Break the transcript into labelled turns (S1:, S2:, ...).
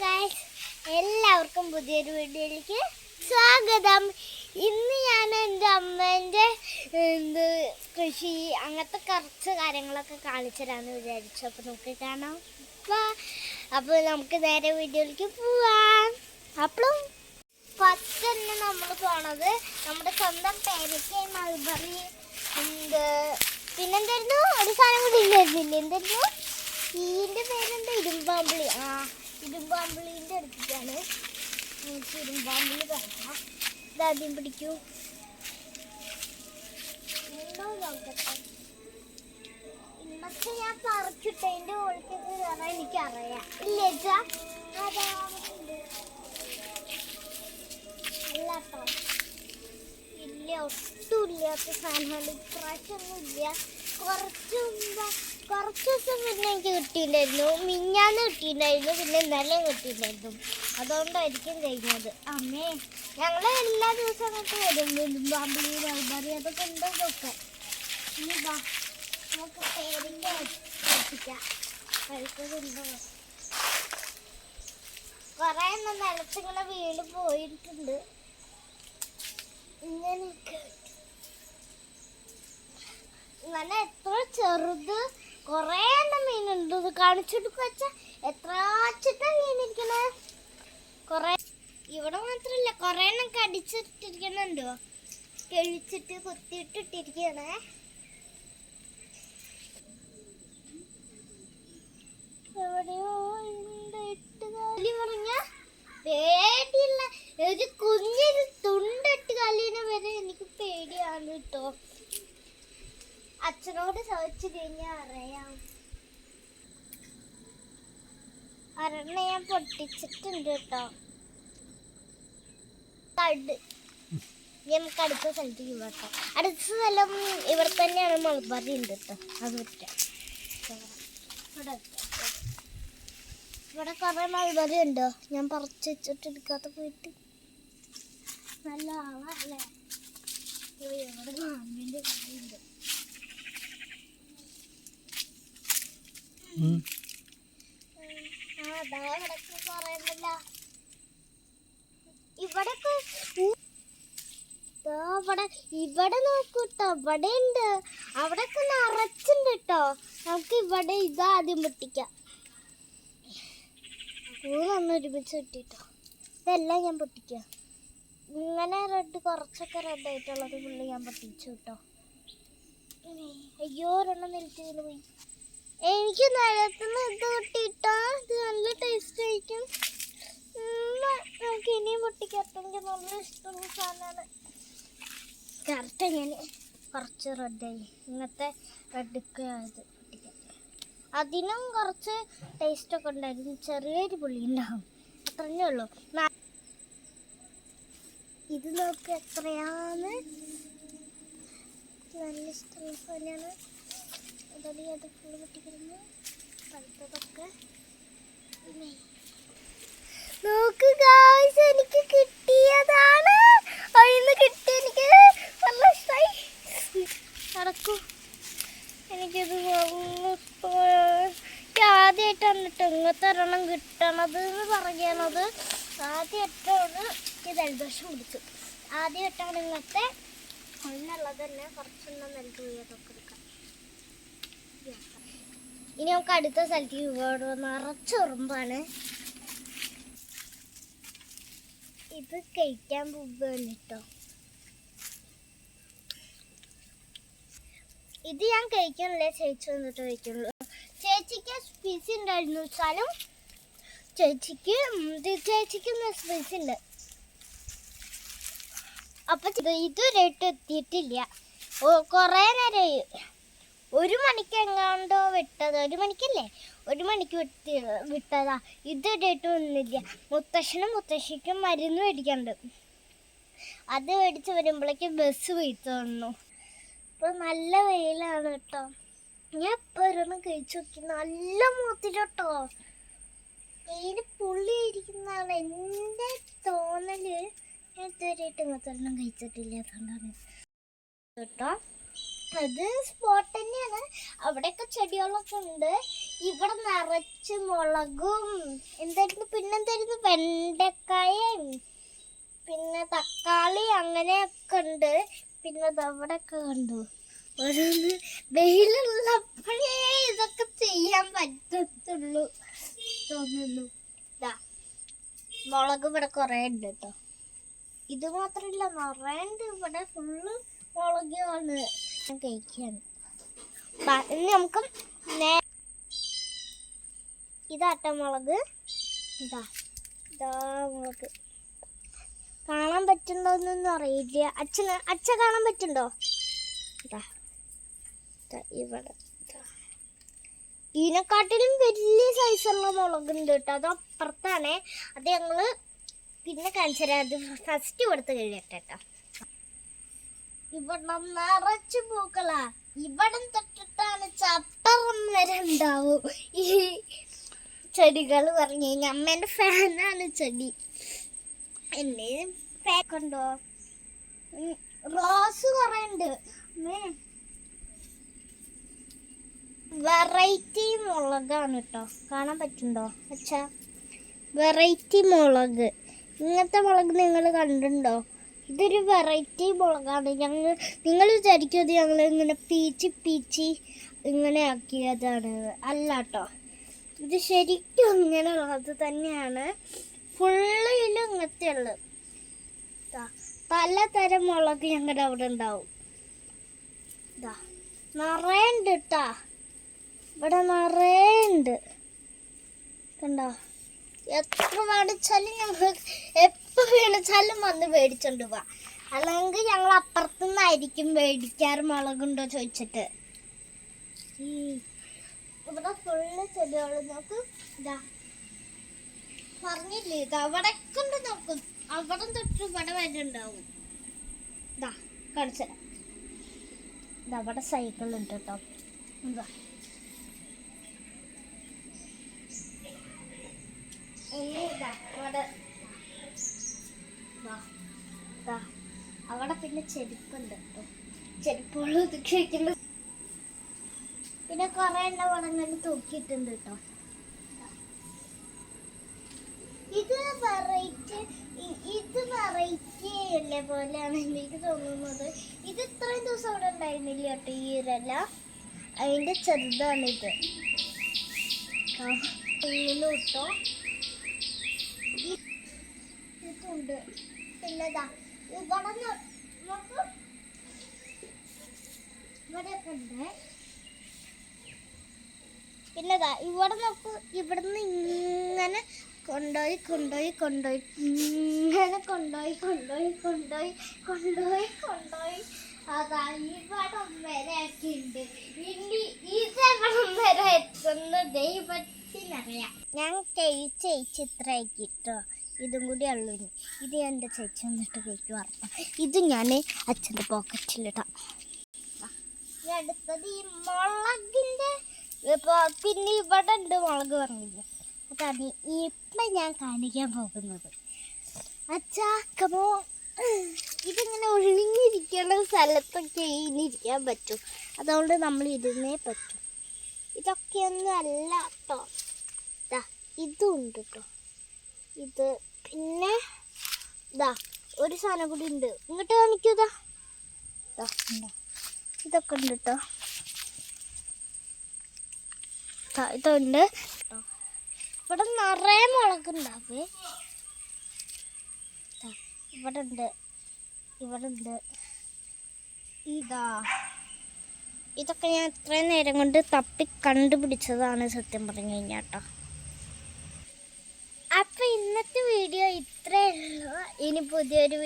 S1: Guys എല്ലാവർക്കും പുതിയൊരു വീഡിയോയിലേക്ക് സ്വാഗതം. ഇന്ന് ഞാൻ എന്റെ അമ്മേന്റെ എന്ത് കൃഷി അങ്ങനത്തെ കുറച്ച് കാര്യങ്ങളൊക്കെ കാണിച്ചു തരാമെന്ന് വിചാരിച്ചു. അപ്പോൾ നമുക്ക് കാണാം. അപ്പോൾ നമുക്ക് നേരെ വീഡിയോയിലേക്ക് പോവാം. അപ്പോഴും ഫസ്റ്റ് തന്നെ നമ്മൾ പോണത് നമ്മുടെ സ്വന്തം പേരയ്ക്ക് മൾബറി എന്ത് പിന്നെന്തായിരുന്നു? ഒരു സാധനം കൂടി ഇല്ലായിരുന്നില്ല? എന്തായിരുന്നു ഈന്റെ പേരെന്താ? ഇരുമ്പാമ്പിളി ആ. ഇരുമ്പാമ്പിളിന്റെ അടുത്തേക്കാണ് നമുക്ക് ഇരുമ്പാമ്പിളി പറയാം ഇതാദ്യം പിടിക്കൂ ഉണ്ടോ ഇന്നത്തെ ഞാൻ പറിച്ചിട്ടതിന്റെ ഒളിക്കൊക്കെ കയറാൻ എനിക്കറിയാം ഇല്ലേ അച്ഛാ? അതാ അവിടെ ഉണ്ട്. അല്ല ട്ടോ. ഇല്ല ഒട്ടും ഇല്ലാത്ത സാധനമാണ്. ഇപ്രാവശ്യമൊന്നും കുറച്ച് ദിവസം പിന്നെ എനിക്ക് കിട്ടിയില്ലായിരുന്നു. മിഞ്ഞാന്ന് കിട്ടിയിട്ടുണ്ടായിരുന്നു പിന്നെ ഇന്നലെ കിട്ടിയിട്ടുണ്ടായിരുന്നു അതുകൊണ്ടായിരിക്കും കഴിഞ്ഞത്. അമ്മേ ഞങ്ങൾ എല്ലാ ദിവസവും അങ്ങോട്ട് വരും. വെലുമ്പാമ്പി വൈബറി അതൊക്കെ ഉണ്ടോ നോക്കാം. ഇനി ബാ നമുക്ക് പേരിന്റെ കുറേ എണ്ണം നിലത്തിങ്ങനെ വീട് പോയിട്ടുണ്ട്. ഇങ്ങനെയൊക്കെ. ഇങ്ങനെ എത്ര ചെറുത്? കൊറേ എണ്ണം മീനുണ്ട്. ഇത് കാണിച്ചിട്ട് വെച്ച എത്ര ആച്ചിട്ടാ മീനിരിക്കണേ കൊറേ ഇവിടെ മാത്രല്ല കൊറേ എണ്ണം കടിച്ചിട്ടിരിക്കണുണ്ടോ. കഴിച്ചിട്ട് കുത്തിയിട്ടിട്ടിരിക്കണേ. എവിടെയോ ഉണ്ട്. ഇട്ട് പറഞ്ഞ ചോദിച്ചു കഴിഞ്ഞാൽ അറിയാം. അരണ്ണ ഞാൻ പൊട്ടിച്ചിട്ടുണ്ട് കേട്ടോ. കട് നമുക്ക് അടുത്ത സ്ഥലത്തേക്ക് പോകട്ടോ അടുത്ത സ്ഥലം ഇവിടെ തന്നെയാണ് മൾബറി ഉണ്ട് കേട്ടോ. അത് പറ്റാം. ഇവിടെ. ഇവിടെ കുറെ ഉണ്ടോ? ഞാൻ പറിച്ച് വെച്ചിട്ട് എടുക്കാത്ത പോയിട്ട്. നല്ല ആളല്ലേ ഇവിടെ നോക്കൂട്ടോ ഇവിടെ ഉണ്ട് അവിടെ നിറച്ചുണ്ട് കേട്ടോ നമുക്ക് ഇവിടെ ഇതാദ്യം പൊട്ടിക്കാം ഒരുമിച്ച് കിട്ടിട്ടോ ഇതെല്ലാം ഞാൻ പൊട്ടിക്കാം ഇങ്ങനെ റെഡ് കുറച്ചൊക്കെ റെഡ് ആയിട്ടുള്ളത് ഫുള്ള് ഞാൻ പൊട്ടിച്ചു കേട്ടോ അയ്യോ ഒരെണ്ണം നിലത്ത് വീണ് പോയി എനിക്ക് നിലത്തുനിന്ന് ഇത് കിട്ടിയിട്ടാ. ഇത് നല്ല ടേസ്റ്റ് ആയിരിക്കും. നമുക്ക് ഇനിയും പൊട്ടിക്കട്ടെ എനിക്ക് നല്ല ഇഷ്ടമുള്ള സാധനമാണ്. കറക്റ്റ് ഞാൻ കുറച്ച് റെഡായി ഇങ്ങനത്തെ റെഡൊക്കെ അതിനും കുറച്ച് ടേസ്റ്റ് ഒക്കെ ഉണ്ടായിരുന്നു. ചെറിയൊരു പുളി ഉണ്ടാവും. അത്രേ ഉള്ളൂ. ഇത് നോക്ക് എത്രയാണ്. നല്ല ഇഷ്ടമുള്ള സാധനമാണ്. അതടി അത് ഫുള്ള് പൊട്ടിക്കിടുന്നു പഴുത്തതൊക്കെ നോക്ക് എനിക്ക് കിട്ടിയതാണ്. അതിന്ന് കിട്ടി എനിക്ക് നല്ല ഇഷ്ടമായി നടക്കൂ. എനിക്കത് ആദ്യമായിട്ടാണ് കേട്ടോ ഇങ്ങനത്തെ ഒരെണ്ണം കിട്ടണത് എന്ന് പറയണത് ആദ്യമായിട്ടാണ് എനിക്ക് ജലദോഷം പിടിച്ചു ആദ്യമായിട്ടാണ് ഇങ്ങനത്തെ ഒന്നുള്ളത് തന്നെ കുറച്ചൊന്നും നൽകി അതൊക്കെ എടുക്കാം ഇനി നമുക്ക് അടുത്ത സ്ഥലത്തേക്ക് ഇവിടെ നിറച്ച് ഉറുമ്പാണ്. ഇത് കഴിക്കാൻ പോകുകയാണ് കേട്ടോ. ഇത് ഞാൻ കഴിക്കണല്ലേ ചേച്ചി വന്നിട്ട് കഴിക്കുള്ളൂ ചേച്ചിക്ക് സ്പീസ് ഉണ്ടായിരുന്നു. വെച്ചാലും ചേച്ചിക്ക് ചേച്ചിക്ക് സ്പീസ് ഉണ്ട്. അപ്പൊ ഇത് ഇതുവരെയായിട്ട് എത്തിയിട്ടില്ല. ഓ കുറേ നേരമായി ഒരു മണിക്ക് എങ്ങാണ്ടോ വിട്ടത്. ഒരു മണിക്കല്ലേ? ഒരു മണിക്ക് വിട്ട് വിട്ടതാ. ഇതുവരെയായിട്ട് ഒന്നുമില്ല മുത്തശ്ശനും മുത്തശ്ശിക്കും മരുന്ന് മേടിക്കണ്ട് അത് മേടിച്ച് വരുമ്പോഴേക്കും ബസ് വീഴ്ത്തു വന്നു. ഇപ്പൊ നല്ല വെയിലാണ് കേട്ടോ. ഞാൻ ഇപ്പൊ ഒരെണ്ണം കഴിച്ചു നോക്കി. നല്ല മൂത്തിലോട്ടോ. വെയിൽ പുള്ളിയിരിക്കുന്നതാണ് എന്റെ തോന്നൽ ഞാൻ ഇതുവരെയായിട്ട് മുത്തൊരെണ്ണം കഴിച്ചിട്ടില്ല. അതുകൊണ്ടാണ് കേട്ടോ. അത് സ്പോട്ട് തന്നെയാണ്. അവിടെയൊക്കെ ചെടികളൊക്കെ ഉണ്ട്. ഇവിടെ നിറച്ച് മുളകും എന്തായിരുന്നു? പിന്നെന്തായിരുന്നു? വെണ്ടക്കായും പിന്നെ തക്കാളി അങ്ങനെയൊക്കെ ഉണ്ട്. പിന്നെ അതവിടെയൊക്കെ കണ്ടു. ഓരോന്ന് വെയിലുള്ളപ്പോഴേ ഇതൊക്കെ ചെയ്യാൻ പറ്റത്തുള്ളൂ തോന്നുന്നു. ഇതാ മുളക് ഇവിടെ കുറേ ഉണ്ട് കേട്ടോ. ഇത് മാത്രമല്ല നിറയുണ്ട് ഇവിടെ. ഫുള്ള് മുളകാണ്. ഞാൻ കഴിക്കുകയാണ് ഇനി നമുക്ക് ഇതാട്ട മുളക്. ഇതാ. ഇതാ മുളക്. കാണാൻ പറ്റുണ്ടോന്നൊന്നും അറിയില്ല. അച്ഛന് അച്ഛ കാണാൻ പറ്റുണ്ടോ ഇതാ. ഇവിടെ. ഇതിനെക്കാട്ടിലും വലിയ സൈസുള്ള മുളകുണ്ട് കേട്ടോ. അത് അപ്പുറത്താണ്. അത് ഞങ്ങൾ പിന്നെ കാണിച്ചു തരാം അത് ഫസ്റ്റ് കൊടുത്ത് കഴിയട്ടെ കേട്ടോ. ഇവിടെ നിറച്ച് പൂക്കളാ. ഇവിടം തൊട്ടിട്ടാണ് ചട്ടറം വരെ ഉണ്ടാവും. ഈ ചെടികൾ പറഞ്ഞു കഴിഞ്ഞാൽ അമ്മേന്റെ ഫാനാണ് ചെടി. എന്നെ ഫാക്കുണ്ടോ റോസ് കൊറേ ഉണ്ട്. വെറൈറ്റി മുളകാണ് കേട്ടോ. കാണാൻ പറ്റുണ്ടോ അച്ഛാ വെറൈറ്റി മുളക്. ഇങ്ങനത്തെ മുളക് നിങ്ങൾ കണ്ടിട്ടുണ്ടോ? ഇതൊരു വെറൈറ്റി മുളകാണ്. ഞങ്ങൾ നിങ്ങൾ വിചാരിക്കും അത് ഞങ്ങൾ ഇങ്ങനെ പീച്ചി പീച്ചി ഇങ്ങനെ ആക്കിയതാണ്. അല്ല കേട്ടോ ഇത് ശരിക്കും ഇങ്ങനെ ഉള്ളത് തന്നെയാണ്. ഫുള്ളിൽ ഇങ്ങനത്തെ ഉള്ളത്. പലതരം മുളക് ഞങ്ങളുടെ അവിടെ ഉണ്ടാവും. ഇതാ നിറയെ ഉണ്ട് കേട്ടാ ഇവിടെ നിറയെ ഉണ്ട്. കണ്ടോ? എത്ര മേടിച്ചാലും ഞങ്ങൾ എപ്പോൾ മേടിച്ചാലും വന്ന് മേടിച്ചോണ്ട് പോവാ. അല്ലെങ്കിൽ ഞങ്ങൾ അപ്പുറത്തുനിന്നായിരിക്കും മേടിക്കാറ് മുളകുണ്ടോ ചോദിച്ചിട്ട്. ഇവിടെ ഫുള്ള് ചെടികൾ നോക്ക് ഇതാ. പറഞ്ഞില്ലേ ഇത് അവിടെ കൊണ്ട് നോക്കും. അവിടെ തൊട്ട് ഇവിടെ വരെ ഉണ്ടാവും. ഇതാ കാണിച്ചു തരാം ഇതാ സൈക്കിളുണ്ട് കേട്ടോ ഇതാ. ഇനി അവിടെ അവിടെ പിന്നെ ചെരുപ്പുണ്ട് കേട്ടോ. ചെരുപ്പുകൾ ഒതുക്കി പിന്നെ കുറെ എണ്ണ വളങ്ങനെ തൂക്കിയിട്ടുണ്ട് കേട്ടോ. ഇത് വെറൈറ്റി ഇത് വെറൈറ്റി അല്ലേ പോലെയാണ് എനിക്ക് തോന്നുന്നത്. ഇത് ഇത്രയും ദിവസം അവിടെ ഉണ്ടായിരുന്നില്ല കേട്ടോ ഈ ഇരല അതിന്റെ ചെറുതാണിത്. ആ, കിട്ടോ ഇതുണ്ട്. പിന്നെ ദാ ഇവിടെ നമുക്ക് ഇവിടെ നോക്കൂ ഇവിടുന്ന് ഇങ്ങനെ കൊണ്ടോയി കൊണ്ടോയി കൊണ്ടോയി ഇങ്ങനെ കൊണ്ടോയി കൊണ്ടോയി കൊണ്ടോയി കൊണ്ടോയി കൊണ്ടോയി അതാ ഇവിടം വരെ ഒക്കെ ഉണ്ട് ഇനി ഇതെവിടം വരെ എത്തുന്നത് ദൈവത്തിനറിയാം ഞാൻ ചേച്ചി കഴിച്ച് ഇത്ര ആക്കിട്ടോ ഇതും കൂടി ഉള്ളൂ ഇനി. ഇത് എന്റെ ചേച്ചി വന്നിട്ട് കേക്ക് ഉറപ്പാ ഇത് ഞാൻ അച്ഛന്റെ പോക്കറ്റിലിടാം അടുത്തത് ഈ മുളകിന്റെ ഇപ്പോൾ പിന്നെ ഇവിടെ ഉണ്ട് മുളക് പറഞ്ഞില്ല. അതാണ് ഇപ്പം ഞാൻ കാണിക്കാൻ പോകുന്നത്. അച്ഛാ കമോ. ഇതിങ്ങനെ ഒഴിഞ്ഞിരിക്കുന്ന സ്ഥലത്തൊക്കെ ഇരിക്കാൻ പറ്റും. അതുകൊണ്ട് നമ്മൾ ഇരുന്നേ പറ്റും. ഇതൊക്കെയൊന്നും അല്ല കേട്ടോ ഇതാ ഇതും ഉണ്ട് കേട്ടോ ഇത് പിന്നെ ഇതാ ഒരു സാധനം കൂടി ഉണ്ട്. ഇങ്ങോട്ട് കാണിക്കൂ ഉണ്ടോ? ഇതൊക്കെ ഉണ്ട് കേട്ടോ ഇതുണ്ട്. ഇവിടെ നിറയെ മുളകുണ്ടാവേ ഇവിടെ ഉണ്ട്. ഇവിടെ ഉണ്ട്. ഇതാ. ഇതൊക്കെ ഞാൻ ഇത്രയും നേരം കൊണ്ട് തപ്പി കണ്ടുപിടിച്ചതാണ് സത്യം പറഞ്ഞു കഴിഞ്ഞാൽ കേട്ടോ അപ്പൊ ഇന്നത്തെ വീഡിയോ ഇത്രേ ഉള്ളൂ. ഇനി പുതിയൊരു